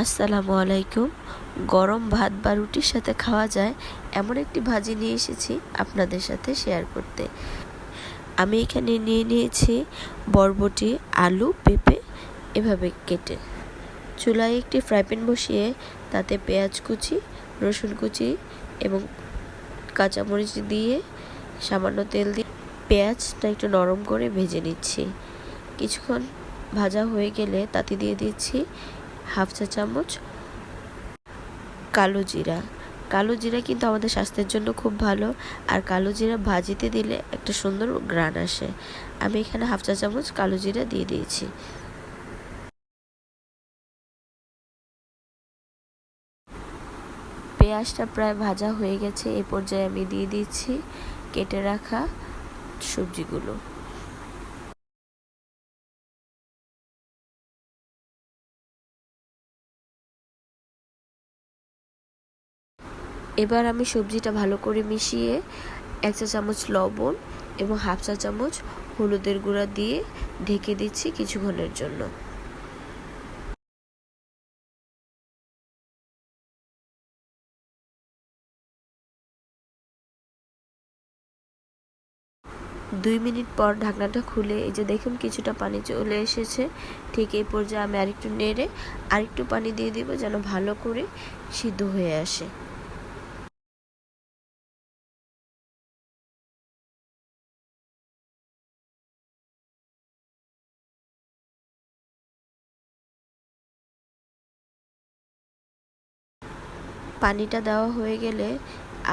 আসসালামু আলাইকুম। গরম ভাত বা রুটির সাথে খাওয়া যায়, এমন একটি ভাজি নিয়ে এসেছি আপনাদের সাথে শেয়ার করতে। আমি এখানে নিয়ে নিয়েছি বরবটি, আলু, পেঁপে, এভাবে কেটে। চুলায় একটি ফ্রাই প্যান বসিয়ে তাতে পেঁয়াজ কুচি, রসুন কুচি এবং কাঁচামরিচ দিয়ে সামান্য তেল দিয়ে পেঁয়াজটা একটু নরম করে ভেজে নিচ্ছি। কিছুক্ষণ ভাজা হয়ে গেলে তাতে দিয়ে দিচ্ছি হাফ চা চামচ কালো জিরা। কালো জিরা কিন্তু আমাদের স্বাস্থ্যের জন্য খুব ভালো। আর কালো জিরা ভাজিতে দিলে একটা সুন্দর গ্রান আসে। আমি এখানে হাফ চা চামচ কালো জিরা দিয়ে দিয়েছি। পেঁয়াজটা প্রায় ভাজা হয়ে গেছে। এই পর্যায়ে আমি দিয়ে দিচ্ছি কেটে রাখা সবজিগুলো। এবার আমি সবজিটা ভালো করে মিশিয়ে এক চা চামচ লবণ এবং হাফ চা চামচ হলুদের গুঁড়া দিয়ে ঢেকে দিচ্ছি কিছুক্ষণের জন্য। দুই মিনিট পর ঢাকনাটা খুলে, এই যে দেখুন কিছুটা পানি চলে এসেছে, ঠিক এই পর্যায়ে আমি আরেকটু নেড়ে আরেকটু পানি দিয়ে দিব যেন ভালো করে সিদ্ধ হয়ে আসে। পানিটা দেওয়া হয়ে গেলে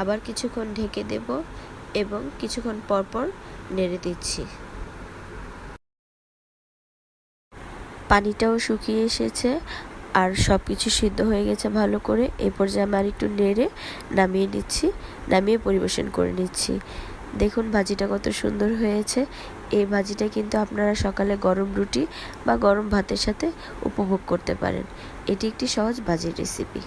আবার কিছুক্ষণ ঢেকে দেব এবং কিছুক্ষণ পরপর নেড়ে দিচ্ছি। পানিটাও শুকিয়ে এসেছে আর সব কিছু সিদ্ধ হয়ে গেছে ভালো করে। এই পর্যায়ে আমি আর একটু নেড়ে নামিয়ে নিচ্ছি, নামিয়ে পরিবেশন করে নিচ্ছি। দেখুন ভাজিটা কত সুন্দর হয়েছে। এই ভাজিটা কিন্তু আপনারা সকালে গরম রুটি বা গরম ভাতের সাথে উপভোগ করতে পারেন। এটি একটি সহজ ভাজির রেসিপি